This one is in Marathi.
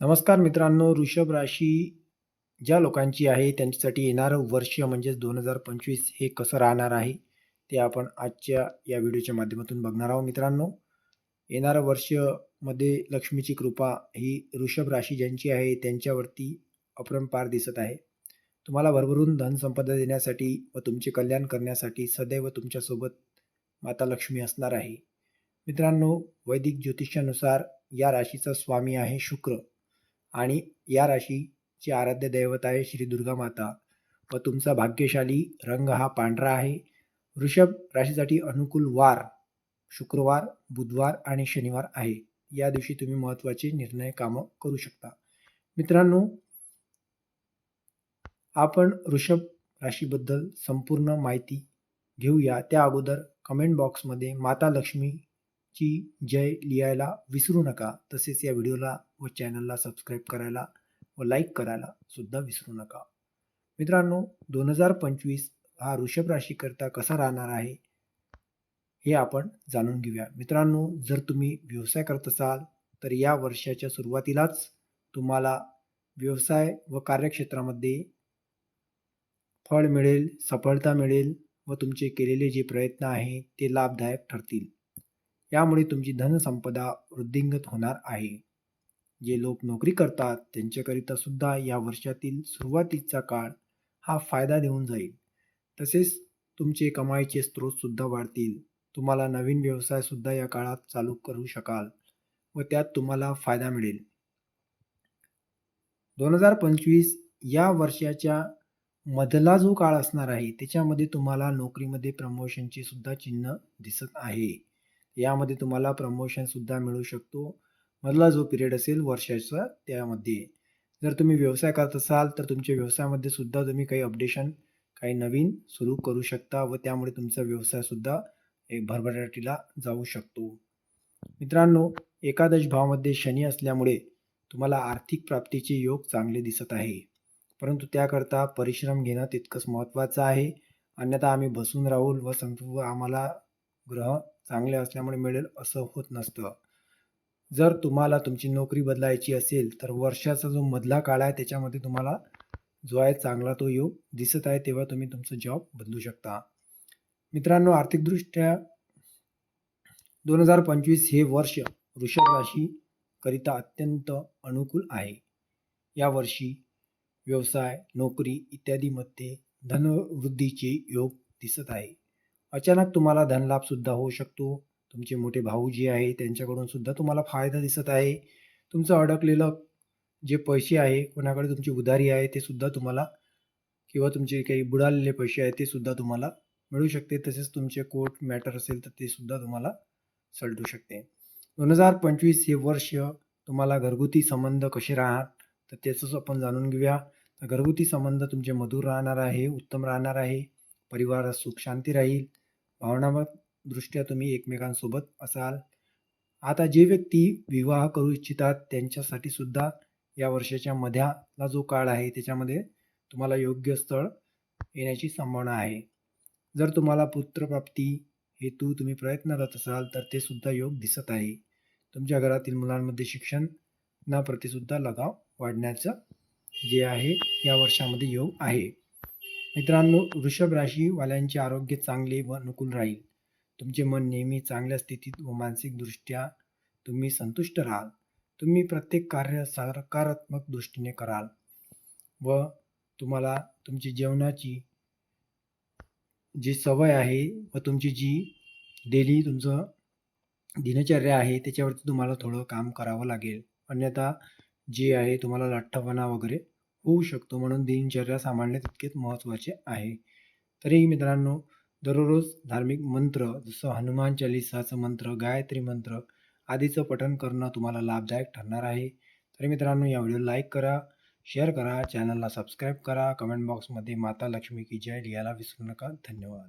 नमस्कार मित्रांनो ऋषभ राशी ज्या लोकांची आहे त्यांच्यासाठी येणारं वर्ष म्हणजेच दोन हजार पंचवीस हे कसं राहणार आहे ते आपण आजच्या या व्हिडिओच्या माध्यमातून बघणार आहोत मित्रांनो. येणारं वर्षमध्ये लक्ष्मीची कृपा ही ऋषभ राशी ज्यांची आहे त्यांच्यावरती अपरंपार दिसत आहे. तुम्हाला भरभरून धनसंपदा देण्यासाठी व तुमचे कल्याण करण्यासाठी सदैव तुमच्यासोबत माता लक्ष्मी असणार आहे. मित्रांनो वैदिक ज्योतिषानुसार या राशीचा स्वामी आहे शुक्र. आणि या राशीची आराध्य दैवत आहे श्री दुर्गा माता. व तुमचा भाग्यशाली रंग हा पांढरा आहे. वृषभ राशीसाठी अनुकूल वार शुक्रवार बुधवार आणि शनिवार आहे. या दिवशी तुम्ही महत्त्वाचे निर्णय कामं करू शकता. मित्रांनो आपण वृषभ राशीबद्दल संपूर्ण माहिती घेऊया. त्या अगोदर कमेंट बॉक्समध्ये माता लक्ष्मी ची जय लिहायला विसरू नका. तसेच या व्हिडिओला व चॅनलला सबस्क्राईब करायला व लाईक करायला सुद्धा विसरू नका. मित्रांनो दोन हजार पंचवीस हा वृषभ राशीकरता कसा राहणार आहे? हे आपण जाणून घेऊया. मित्रांनो जर तुम्ही व्यवसाय करत असाल तर या वर्षाच्या सुरुवातीलाच तुम्हाला व्यवसाय व कार्यक्षेत्रामध्ये फळ मिळेल सफलता मिळेल व तुमचे केलेले जे प्रयत्न आहे ते लाभदायक ठरतील. त्यामुळे तुमची धनसंपदा वृद्धिंगत होणार आहे. जे लोक नोकरी करतात त्यांच्याकरिता सुद्धा या वर्षातील सुरुवातीचा काळ हा फायदा देऊन जाईल. तसेच तुमचे कमाईचे स्रोतसुद्धा वाढतील. तुम्हाला नवीन व्यवसायसुद्धा या काळात चालू करू शकाल व त्यात तुम्हाला फायदा मिळेल. दोन हजार पंचवीस या वर्षाच्या मधला जो काळ असणार आहे त्याच्यामध्ये तुम्हाला नोकरीमध्ये प्रमोशनची सुद्धा चिन्ह दिसत आहे. यामध्ये तुम्हाला प्रमोशनसुद्धा मिळू शकतो. मधला जो पिरियड असेल वर्षाचा त्यामध्ये. जर तुम्ही व्यवसाय करत असाल तर तुमच्या व्यवसायामध्ये सुद्धा तुम्ही काही अपडेशन काही नवीन सुरू करू शकता व त्यामुळे तुमचा व्यवसायसुद्धा एक भरभराटीला जाऊ शकतो. मित्रांनो एकादश भावामध्ये शनी असल्यामुळे तुम्हाला आर्थिक प्राप्तीचे योग चांगले दिसत आहे. परंतु त्याकरता परिश्रम घेणं तितकंच महत्त्वाचं आहे. अन्यथा आम्ही बसून राहूल व सांगतो आम्हाला ग्रह चांगले असल्यामुळे मिळेल असं होत नसतं. जर तुम्हाला तुमची नोकरी बदलायची असेल तर वर्षाचा जो मधला काळ आहे त्याच्यामध्ये तुम्हाला जो आहे चांगला तो योग दिसत आहे तेव्हा तुम्ही तुमचं जॉब बदलू शकता. मित्रांनो आर्थिकदृष्ट्या दोन हजार पंचवीस हे वर्ष वृषभ राशीकरिता अत्यंत अनुकूल आहे. यावर्षी व्यवसाय नोकरी इत्यादीमध्ये धनवृद्धीचे योग दिसत आहे. अचानक तुम्हाला धनलाभसुद्धा होऊ शकतो. तुमचे मोठे भाऊ जे आहे त्यांच्याकडून सुद्धा तुम्हाला फायदा दिसत आहे. तुमचं अडकलेलं जे पैसे आहे कोणाकडे तुमची उधारी आहे ते सुद्धा तुम्हाला किंवा तुमचे काही बुडालेले पैसे आहेत ते सुद्धा तुम्हाला मिळू शकते. तसेच तुमचे कोर्ट मॅटर असेल तर ते सुद्धा तुम्हाला सलटू शकते. दोन हजार पंचवीस हे वर्ष तुम्हाला घरगुती संबंध कसे राहणार? तर त्याचंच आपण जाणून घेऊया. तर घरगुती संबंध तुमचे मधुर राहणार आहे उत्तम राहणार आहे. परिवारात सुख शांती राहील. भावनात्मक दृष्ट्या तुम्ही एकमेकांसोबत असाल. आता जे व्यक्ती विवाह करू इच्छितात त्यांच्यासाठी सुद्धा या वर्षाच्या मध्याला जो काळ आहे त्याच्यामध्ये तुम्हाला योग्य स्थळ येण्याची संभावना आहे. जर तुम्हाला पुत्रप्राप्ती हेतू तुम्ही प्रयत्न करत असाल तर ते सुद्धा योग दिसत आहे. तुमच्या घरातील मुलांमध्ये शिक्षणाप्रतीसुद्धा लगाव वाढण्याचं जे आहे या वर्षामध्ये योग आहे. मित्रांनो वृषभ राशीवाल्यांचे आरोग्य चांगले व अनुकूल राहील. तुमचे मन नेहमी चांगल्या स्थितीत व मानसिकदृष्ट्या तुम्ही संतुष्ट राहाल. तुम्ही प्रत्येक कार्य सकारात्मक दृष्टीने कराल व तुम्हाला तुमची जेवणाची जी सवय आहे व तुमची जी डेली तुमचं दिनचर्या आहे त्याच्यावरती तुम्हाला थोडं काम करावं लागेल. अन्यथा जे आहे तुम्हाला लठ्ठपणा वगैरे होऊ शकतो म्हणून दिनचर्या सांभाळणे तितकेच महत्त्वाचे आहे. तरीही मित्रांनो दररोज धार्मिक मंत्र जसं हनुमान चालिसाचं मंत्र गायत्री मंत्र आदीचं पठण करणं तुम्हाला लाभदायक ठरणार आहे. तरी मित्रांनो या व्हिडिओ लाईक करा शेअर करा चॅनलला सबस्क्राईब करा. कमेंट बॉक्समध्ये माता लक्ष्मी की जय लिहायला विसरू नका. धन्यवाद.